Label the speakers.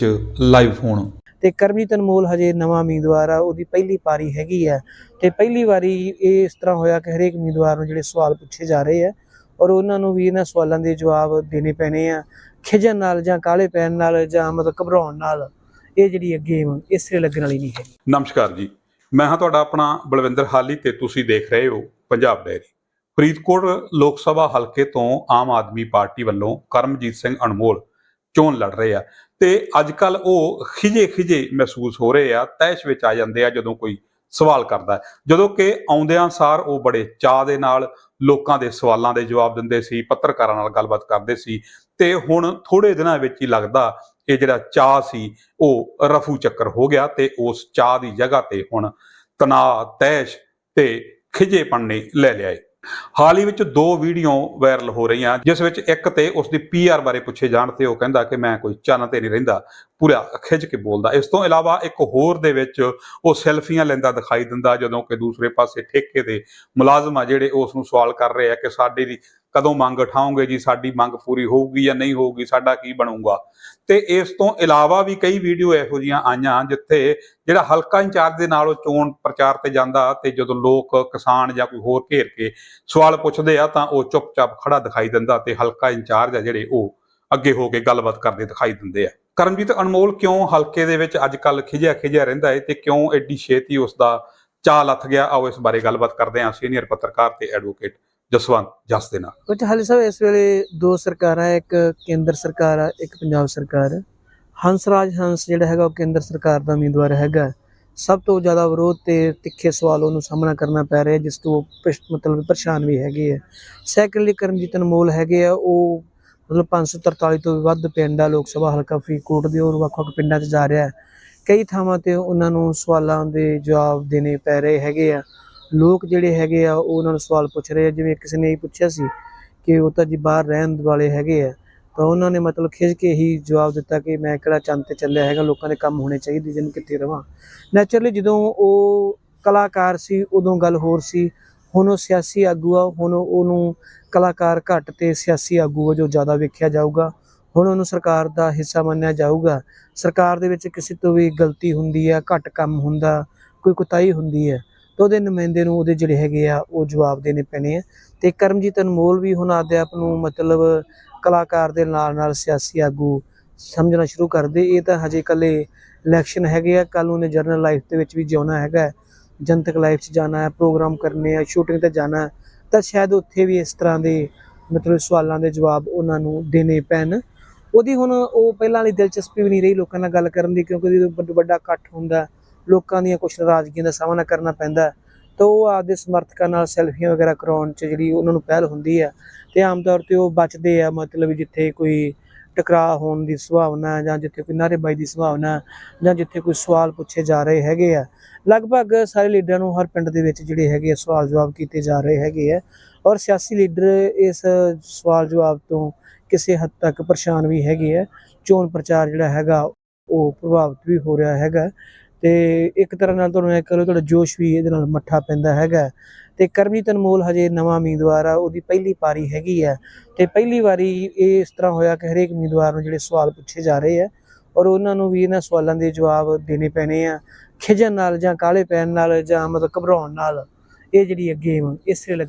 Speaker 1: ਚ live phone
Speaker 2: ਤੇ ਕਰਮਜੀਤ ਅਨਮੋਲ ਹਜੇ ਨਵਾਂ ਉਮੀਦਵਾਰ ਆ ਉਹਦੀ ਪਹਿਲੀ ਪਾਰੀ ਹੈਗੀ ਆ। ਤੇ ਪਹਿਲੀ ਵਾਰੀ ਇਹ ਇਸ ਤਰ੍ਹਾਂ ਹੋਇਆ ਕਿ ਹਰੇਕ ਉਮੀਦਵਾਰ ਨੂੰ ਜਿਹੜੇ ਸਵਾਲ ਪੁੱਛੇ ਜਾ ਰਹੇ ਆ ਔਰ ਉਹਨਾਂ ਨੂੰ ਵੀ ਇਹਨਾਂ ਸਵਾਲਾਂ ਦੇ ਜਵਾਬ ਦੇਣੇ ਪੈਣੇ ਆ ਖਿਜਣ ਨਾਲ ਜਾਂ ਕਾਲੇ ਪੈਣ ਨਾਲ ਜਾਂ ਮਤਲਬ ਘਬਰਾਉਣ ਨਾਲ ਇਹ ਜਿਹੜੀ ਗੇਮ ਇਸੇ ਲੱਗਣ ਵਾਲੀ ਨਹੀਂ ਹੈ।
Speaker 1: ਨਮਸਕਾਰ ਜੀ। ਮੈਂ ਹਾਂ ਤੁਹਾਡਾ ਆਪਣਾ ਬਲਵਿੰਦਰ ਹਾਲੀ ਤੇ ਤੁਸੀਂ ਦੇਖ ਰਹੇ ਹੋ ਪੰਜਾਬ ਡੈਰੀ। ਫਰੀਦਕੋਟ ਲੋਕ ਸਭਾ ਹਲਕੇ ਤੋਂ ਆਮ ਆਦਮੀ ਪਾਰਟੀ ਵੱਲੋਂ ਕਰਮਜੀਤ ਸਿੰਘ ਅਨਮੋਲ ਚੋਣ ਲੜ ਰਹੇ ਆ। ਤੇ ਅੱਜ ਕੱਲ ਉਹ ਖਿਜੇ ਖਿਜੇ ਮਹਿਸੂਸ ਹੋ ਰਹੇ ਆ ਤੈਸ਼ ਵਿੱਚ ਆ ਜਾਂਦੇ ਆ ਜਦੋਂ ਕੋਈ ਸਵਾਲ ਕਰਦਾ ਜਦੋਂ ਕਿ ਆਉਂਦਿਆਂ ਸਾਰ ਉਹ ਬੜੇ ਚਾਅ ਦੇ ਨਾਲ ਲੋਕਾਂ ਦੇ ਸਵਾਲਾਂ ਦੇ ਜਵਾਬ ਦਿੰਦੇ ਸੀ, ਪੱਤਰਕਾਰਾਂ ਨਾਲ ਗੱਲਬਾਤ ਕਰਦੇ ਸੀ ਤੇ ਹੁਣ ਥੋੜੇ ਦਿਨਾਂ ਵਿੱਚ ਹੀ ਲੱਗਦਾ ਇਹ ਜਿਹੜਾ ਚਾਅ ਸੀ, ਉਹ ਰਫੂ ਚੱਕਰ ਹੋ ਗਿਆ ਤੇ ਉਸ ਚਾਹ ਦੀ ਜਗ੍ਹਾ ਤੇ ਹੁਣ ਤਣਾਅ ਤੈਸ਼ ਤੇ ਖਿਜੇਪਣ ਨੇ ਲੈ ਲਿਆ ਏ ਹਾਲ ਹੀ ਵਿੱਚ ਦੋ ਵੀਡੀਓ ਵਾਇਰਲ ਹੋ ਰਹੀਆਂ, ਜਿਸ ਵਿੱਚ ਇੱਕ ਤੇ ਉਸ ਦੀ ਪੀਆਰ ਬਾਰੇ ਪੁੱਛੇ ਜਾਣ ਤੇ ਉਹ ਕਹਿੰਦਾ ਕਿ ਮੈਂ ਕੋਈ ਚੰਨ ਤੇ ਨਹੀਂ ਰਹਿੰਦਾ, ਪੂਰਾ ਖਿੱਚ ਕੇ ਬੋਲਦਾ। ਇਸ ਤੋਂ ਇਲਾਵਾ ਇੱਕ ਹੋਰ ਦੇ ਵਿੱਚ ਉਹ ਸੈਲਫੀਆਂ ਲੈਂਦਾ ਦਿਖਾਈ ਦਿੰਦਾ, ਜਦੋਂ ਕਿ ਦੂਸਰੇ ਪਾਸੇ ਠੇਕੇ ਦੇ ਮੁਲਾਜ਼ਮ ਆ ਜਿਹੜੇ ਉਸ ਨੂੰ ਸਵਾਲ ਕਰ ਰਹੇ ਆ ਕਿ ਸਾਡੇ ਦੀ ਕਦੋਂ ਮੰਗ ਉਠਾਓਗੇ ਜੀ? ਸਾਡੀ ਮੰਗ ਪੂਰੀ ਹੋਊਗੀ ਜਾਂ ਨਹੀਂ ਹੋਊਗੀ? ਸਾਡਾ ਕੀ ਬਣੂਗਾ? ਤੇ ਇਸ ਤੋਂ ਇਲਾਵਾ ਵੀ ਕਈ ਵੀਡੀਓ ਇਹੋ ਜੀਆਂ ਆਈਆਂ ਜਿੱਥੇ ਜਿਹੜਾ ਹਲਕਾ ਇੰਚਾਰਜ ਦੇ ਨਾਲ ਉਹ ਚੋਣ ਪ੍ਰਚਾਰ ਤੇ ਜਾਂਦਾ ਤੇ ਜਦੋਂ ਲੋਕ, ਕਿਸਾਨ ਜਾਂ ਕੋਈ ਹੋਰ ਘੇਰ ਕੇ ਸਵਾਲ ਪੁੱਛਦੇ ਆ ਤਾਂ ਉਹ ਚੁੱਪਚਾਪ ਖੜਾ ਦਿਖਾਈ ਦਿੰਦਾ ਤੇ ਹਲਕਾ ਇੰਚਾਰਜ ਆ ਜਿਹੜੇ ਉਹ ਅੱਗੇ ਹੋ ਕੇ ਗੱਲਬਾਤ ਕਰਦੇ ਦਿਖਾਈ ਦਿੰਦੇ ਆ। ਕਰਮਜੀਤ ਅਨਮੋਲ, ਕਿਉਂ ਹਲਕੇ ਦੇ ਵਿੱਚ ਅੱਜ ਕੱਲ ਖਿਜਿਆ ਖਿਜਿਆ ਰਹਿੰਦਾ ਹੈ ਤੇ ਕਿਉਂ ਐਡੀ ਛੇਤੀ ਉਸ ਦਾ ਚਾਲ ਲੱਥ ਗਿਆ? ਆਓ ਇਸ ਬਾਰੇ ਗੱਲਬਾਤ ਕਰਦੇ ਹਾਂ। ਸੀਨੀਅਰ ਪੱਤਰਕਾਰ ਤੇ ਐਡਵੋਕੇਟ ਜਸਵੰਤ, ਜਸ ਦੇ ਨਾਲ।
Speaker 2: ਕੁਝ ਹਾਲੇ ਸਾਹਿਬ ਇਸ ਵੇਲੇ ਦੋ ਸਰਕਾਰਾਂ, ਇੱਕ ਕੇਂਦਰ ਸਰਕਾਰ ਆ, ਇੱਕ ਪੰਜਾਬ ਸਰਕਾਰ ਹੈ। ਹੰਸਰਾਜ ਹੰਸ ਜਿਹੜਾ ਹੈਗਾ, ਉਹ ਕੇਂਦਰ ਸਰਕਾਰ ਦਾ ਉਮੀਦਵਾਰ ਹੈਗਾ। ਸਭ ਤੋਂ ਜ਼ਿਆਦਾ ਵਿਰੋਧ ਤੇ ਤਿੱਖੇ ਸਵਾਲ ਉਹਨੂੰ ਸਾਹਮਣਾ ਕਰਨਾ ਪੈ ਰਿਹਾ, ਜਿਸ ਤੋਂ ਉਹ ਪਿਸ਼- ਮਤਲਬ ਪਰੇਸ਼ਾਨ ਵੀ ਹੈਗੇ ਆ। ਸੈਕੰਡਲੀ ਕਰਮਜੀਤ ਅਨਮੋਲ ਹੈਗੇ ਆ, ਉਹ ਮਤਲਬ 543 ਤੋਂ ਵੀ ਵੱਧ ਪਿੰਡ ਆ, ਲੋਕ ਸਭਾ ਹਲਕਾ ਫਰੀਦਕੋਟ ਦੇ ਹੋਰ ਵੱਖ-ਵੱਖ ਪਿੰਡਾਂ 'ਚ ਜਾ ਰਿਹਾ। ਕਈ ਥਾਵਾਂ ਤੇ ਉਹਨਾਂ ਨੂੰ ਸਵਾਲਾਂ ਦੇ ਜਵਾਬ ਦੇਣੇ ਪੈ ਰਹੇ ਹੈਗੇ ਆ। ਲੋਕ ਜਿਹੜੇ ਹੈਗੇ ਆ, ਉਹ ਉਹਨਾਂ ਨੂੰ ਸਵਾਲ ਪੁੱਛ ਰਹੇ ਆ। ਜਿਵੇਂ ਕਿਸੇ ਨੇ ਇਹ ਪੁੱਛਿਆ ਸੀ ਕਿ ਉਹ ਤਾਂ ਜੀ ਬਾਹਰ ਰਹਿਣ ਵਾਲੇ ਹੈਗੇ ਆ, ਤਾਂ ਉਹਨਾਂ ਨੇ ਮਤਲਬ ਖਿੱਚ ਕੇ ਹੀ ਜਵਾਬ ਦਿੱਤਾ ਕਿ ਮੈਂ ਕਿਹੜਾ ਚੰਦ ਤੇ ਚੱਲਿਆ ਹੈਗਾ, ਲੋਕਾਂ ਦੇ ਕੰਮ ਹੋਣੇ ਚਾਹੀਦੇ ਜਿੰਨ ਕਿੱਥੇ ਰਵਾਂ। ਨੈਚੁਰਲੀ ਜਦੋਂ ਉਹ ਕਲਾਕਾਰ ਸੀ, ਉਦੋਂ ਗੱਲ ਹੋਰ ਸੀ। ਹੁਣ ਉਹ ਸਿਆਸੀ ਆਗੂ ਆ, ਹੁਣ ਉਹਨੂੰ ਕਲਾਕਾਰ ਘੱਟ ਤੇ ਸਿਆਸੀ ਆਗੂ ਵਜੋਂ ਜ਼ਿਆਦਾ ਵੇਖਿਆ ਜਾਊਗਾ। ਹੁਣ ਉਹਨੂੰ ਸਰਕਾਰ ਦਾ ਹਿੱਸਾ ਮੰਨਿਆ ਜਾਊਗਾ। ਸਰਕਾਰ ਦੇ ਵਿੱਚ ਕਿਸੇ ਤੋਂ ਵੀ ਗਲਤੀ ਹੁੰਦੀ ਆ, ਘੱਟ ਕੰਮ ਹੁੰਦਾ, ਕੋਈ ਕੁਤਾਹੀ ਹੁੰਦੀ ਹੈ ਤਾਂ ਉਹਦੇ ਨੁਮਾਇੰਦੇ ਨੂੰ ਉਹਦੇ ਜਿਹੜੇ ਹੈਗੇ ਆ, ਉਹ ਜਵਾਬ ਦੇਣੇ ਪੈਣੇ ਆ। ਤੇ ਕਰਮਜੀਤ ਅਨਮੋਲ ਵੀ ਹੁਣ ਆਪਦੇ ਆਪ ਨੂੰ ਮਤਲਬ ਕਲਾਕਾਰ ਦੇ ਨਾਲ ਨਾਲ ਸਿਆਸੀ ਆਗੂ ਸਮਝਣਾ ਸ਼ੁਰੂ ਕਰਦੇ ਇਹ ਤਾਂ ਹਜੇ ਕੱਲੇ ਇਲੈਕਸ਼ਨ ਹੈਗੇ ਆ। ਕੱਲ ਉਹਨੇ ਜਰਨਲ ਲਾਈਫ ਦੇ ਵਿੱਚ ਵੀ ਜਿਉਣਾ ਹੈਗਾ ਜਨਤਕ ਲਾਈਫ 'ਚ ਜਾਣਾ ਹੈ ਪ੍ਰੋਗਰਾਮ ਕਰਨੇ ਆ ਸ਼ੂਟਿੰਗ ਤੇ ਜਾਣਾ ਤਾਂ ਸ਼ਾਇਦ ਉੱਥੇ ਵੀ ਇਸ ਤਰ੍ਹਾਂ ਦੇ ਮਤਲਬ ਸਵਾਲਾਂ ਦੇ ਜਵਾਬ ਉਹਨਾਂ ਨੂੰ ਦੇਣੇ ਪੈਣ। ਉਹਦੀ ਹੁਣ ਉਹ ਪਹਿਲਾਂ ਵਾਲੀ ਦਿਲਚਸਪੀ ਵੀ ਨਹੀਂ ਰਹੀ ਲੋਕਾਂ ਨਾਲ ਗੱਲ ਕਰਨ ਦੀ, ਕਿਉਂਕਿ ਉਹਦੀ ਵੱਡ- ਵੱਡਾ ਇਕੱਠ ਹੁੰਦਾ। ਲੋਕਾਂ ਦੀਆਂ ਕੁਝ ਨਾਰਾਜ਼ਗੀਆਂ ਦਾ ਸਾਹਮਣਾ ਕਰਨਾ ਪੈਂਦਾ ਤਾਂ ਉਹ ਆਪਦੇ ਸਮਰਥਕਾਂ ਨਾਲ ਸੈਲਫੀਆਂ ਵਗੈਰਾ ਕਰਾਉਣ 'ਚ ਜਿਹੜੀ ਉਹਨਾਂ ਨੂੰ ਪਹਿਲ ਹੁੰਦੀ ਆ ਤੇ ਆਮ ਤੌਰ ਤੇ ਉਹ ਬਚਦੇ ਆ, ਮਤਲਬ ਜਿੱਥੇ ਕੋਈ ਟਕਰਾਅ ਹੋਣ ਦੀ ਸੰਭਾਵਨਾ ਜਾਂ ਜਿੱਥੇ ਕੋਈ ਨਾਅਰੇਬਾਜ਼ੀ ਦੀ ਸੰਭਾਵਨਾ ਜਾਂ ਜਿੱਥੇ ਕੋਈ ਸਵਾਲ ਪੁੱਛੇ ਜਾ ਰਹੇ ਹੈਗੇ ਆ। ਲਗਭਗ ਸਾਰੇ ਲੀਡਰਾਂ ਨੂੰ ਹਰ ਪਿੰਡ ਦੇ ਵਿੱਚ ਜਿਹੜੇ ਹੈਗੇ ਆ ਸਵਾਲ ਜਵਾਬ ਕੀਤੇ ਜਾ ਰਹੇ ਹੈਗੇ ਆ ਔਰ ਸਿਆਸੀ ਲੀਡਰ ਇਸ ਸਵਾਲ ਜਵਾਬ ਤੋਂ ਕਿਸੇ ਹੱਦ ਤੱਕ ਪਰੇਸ਼ਾਨ ਵੀ ਹੈਗੇ ਆ। ਚੋਣ ਪ੍ਰਚਾਰ ਜਿਹੜਾ ਹੈਗਾ ਉਹ ਪ੍ਰਭਾਵਿਤ ਵੀ ਹੋ ਰਿਹਾ ਹੈਗਾ। ਤੇ ਇੱਕ ਤਰ੍ਹਾਂ ਨਾਲ ਤੁਹਾਨੂੰ ਇਹ ਕਰੋ ਤੁਹਾਡਾ ਜੋਸ਼ ਵੀ ਇਹਦੇ ਨਾਲ ਮੱਠਾ ਪੈਂਦਾ ਹੈਗਾ। ਤੇ ਕਰਮਜੀਤ ਅਨਮੋਲ ਹਜੇ ਨਵਾਂ ਉਮੀਦਵਾਰ ਆ, ਉਹਦੀ ਪਹਿਲੀ ਪਾਰੀ ਹੈਗੀ ਆ। ਤੇ ਪਹਿਲੀ ਵਾਰੀ ਇਹ ਇਸ ਤਰ੍ਹਾਂ ਹੋਇਆ ਕਿ ਹਰੇਕ ਉਮੀਦਵਾਰ ਨੂੰ ਜਿਹੜੇ ਸਵਾਲ ਪੁੱਛੇ ਜਾ ਰਹੇ ਆ, ਔਰ ਉਹਨਾਂ ਨੂੰ ਵੀ ਇਹਨਾਂ ਸਵਾਲਾਂ ਦੇ ਜਵਾਬ ਦੇਣੇ ਪੈਣੇ ਆ ਖਿਜਣ ਨਾਲ ਜਾਂ ਕਾਲੇ ਪੈਣ ਨਾਲ ਜਾਂ ਮਤਲਬ ਘਬਰਾਉਣ ਨਾਲ, ਇਹ ਜਿਹੜੀ ਗੇਮ ਇਸੇ ਲੱਗ